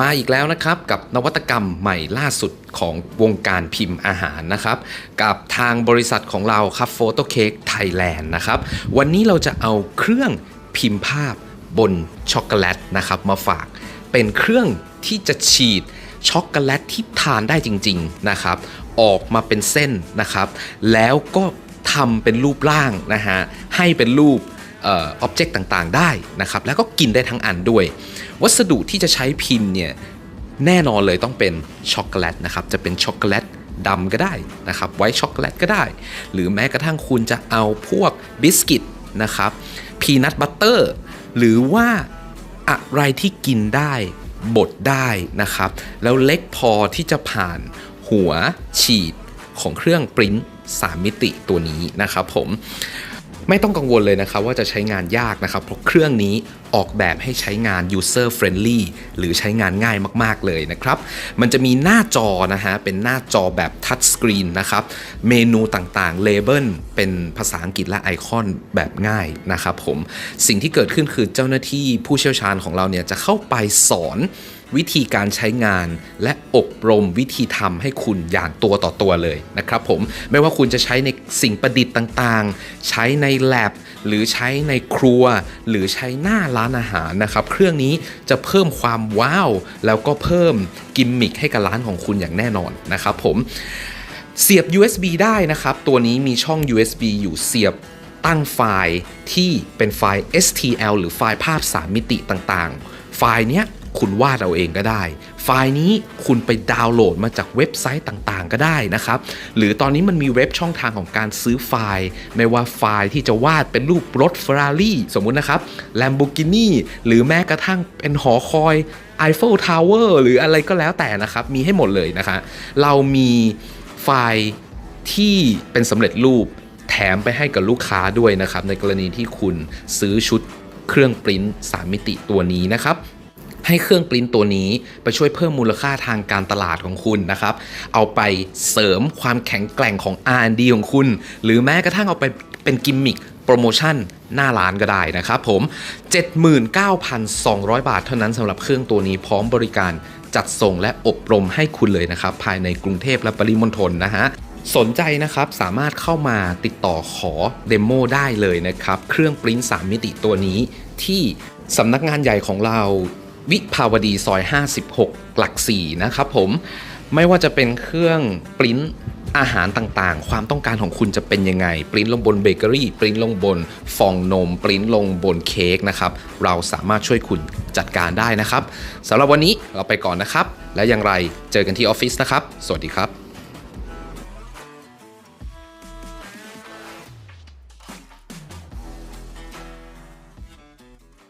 มาอีกแล้วนะครับกับนวัตกรรมใหม่ล่าสุดของวงการพิมพ์อาหารนะครับ กับทางบริษัทของเราครับ Photo Cake Thailand นะครับ วันนี้เราจะเอาเครื่องพิมพ์ภาพบนช็อกโกแลตนะครับมาฝากเป็นเครื่องที่จะฉีดช็อกโกแลตที่ทานได้จริง ๆนะครับ ออกมาเป็นเส้นนะครับ แล้วก็ทำเป็นรูปร่างนะฮะให้เป็นรูป อ็อบเจกต์ต่างๆ ได้นะครับ แล้วก็กินได้ทั้งอันด้วย วัสดุที่จะใช้พิมพ์เนี่ยแน่นอนเลยต้องเป็นช็อกโกแลตนะครับจะเป็นช็อกโกแลตดำก็ได้นะครับไว้ช็อกโกแลตก็ได้ หรือแม้กระทั่งคุณจะเอาพวกบิสกิตนะครับพีนัทบัตเตอร์หรือว่าอะไรที่กินได้บดได้นะครับ แล้วเล็กพอที่จะผ่านหัวฉีดของเครื่องปริ้น3มิติตัวนี้นะครับผม ไม่ต้องกังวลเลยนะครับว่าจะใช้งานยากนะครับ เพราะเครื่องนี้ออกแบบให้ใช้งาน user friendly หรือใช้งานง่ายมากๆเลยนะครับ มันจะมีหน้าจอนะฮะ เป็นหน้าจอแบบ touch screen นะครับ เมนูต่างๆ label เป็นภาษาอังกฤษและไอคอนแบบง่ายนะครับผม สิ่งที่เกิดขึ้นคือเจ้าหน้าที่ผู้เชี่ยวชาญของเราเนี่ยจะเข้าไปสอนวิธีการใช้งาน และอบรมวิธีทำให้คุณอย่างตัวต่อตัวเลยนะครับผมไม่ว่าคุณจะใช้ในสิ่งประดิษฐ์ต่างๆ ใช้ใน lab หรือใช้ในครัว หรือใช้หน้าร้านอาหารนะครับเครื่องนี้จะเพิ่มความว้าว แล้วก็เพิ่มกิมมิคให้กับร้านของคุณอย่างแน่นอนนะครับผมเสียบ USB ได้นะครับ ตัวนี้มีช่อง USB อยู่เสียบตั้งไฟล์ที่เป็นไฟล์ STL หรือไฟล์ภาพ 3 มิติต่างๆ ไฟล์เนี้ย คุณวาดเอาเองก็ได้ ไฟล์นี้คุณไปดาวน์โหลดมาจากเว็บไซต์ต่างๆ ก็ได้นะครับ หรือตอนนี้มันมีเว็บช่องทางของการซื้อไฟล์ ไม่ว่าไฟล์ที่จะวาดเป็นรูปรถ Ferrari สมมุตินะครับ Lamborghini หรือแม้กระทั่งเป็นหอคอย Eiffel Tower หรืออะไรก็แล้วแต่นะครับ มีให้หมดเลยนะคะ เรามีไฟล์ที่เป็นสำเร็จรูปแถมไปให้กับลูกค้าด้วยนะครับ ในกรณีที่คุณซื้อชุดเครื่องปริ้น3มิติตัวนี้นะครับ ให้เครื่องปริ้นตัวนี้ไปช่วยเพิ่มมูลค่าทางการตลาดของคุณนะครับ เอาไปเสริมความแข็งแกร่งของ R&D ของคุณ หรือแม้กระทั่งเอาไปเป็นกิมมิคโปรโมชั่นหน้าร้านก็ได้นะครับผม 79,200 บาทเท่านั้นสำหรับเครื่องตัวนี้พร้อมบริการจัดส่งและอบรมให้คุณเลยนะครับ ภายในกรุงเทพและปริมณฑลนะฮะสนใจนะครับสามารถเข้ามาติดต่อขอเดโมได้เลยนะครับ เครื่องปริ้น3มิติตัวนี้ที่สำนักงานใหญ่ของเรา วิภาวดีซอย 56 หลัก 4 นะครับผม ไม่ว่าจะเป็นเครื่องปริ้นอาหารต่างๆ ความต้องการของคุณจะเป็นยังไง ปริ้นลงบนเบเกอรี่ ปริ้นลงบนฟองนม ปริ้นลงบนเค้กนะครับ เราสามารถช่วยคุณจัดการได้นะครับสำหรับวันนี้เราไปก่อนนะครับ และอย่างไรเจอกันที่ออฟฟิศนะครับ สวัสดีครับ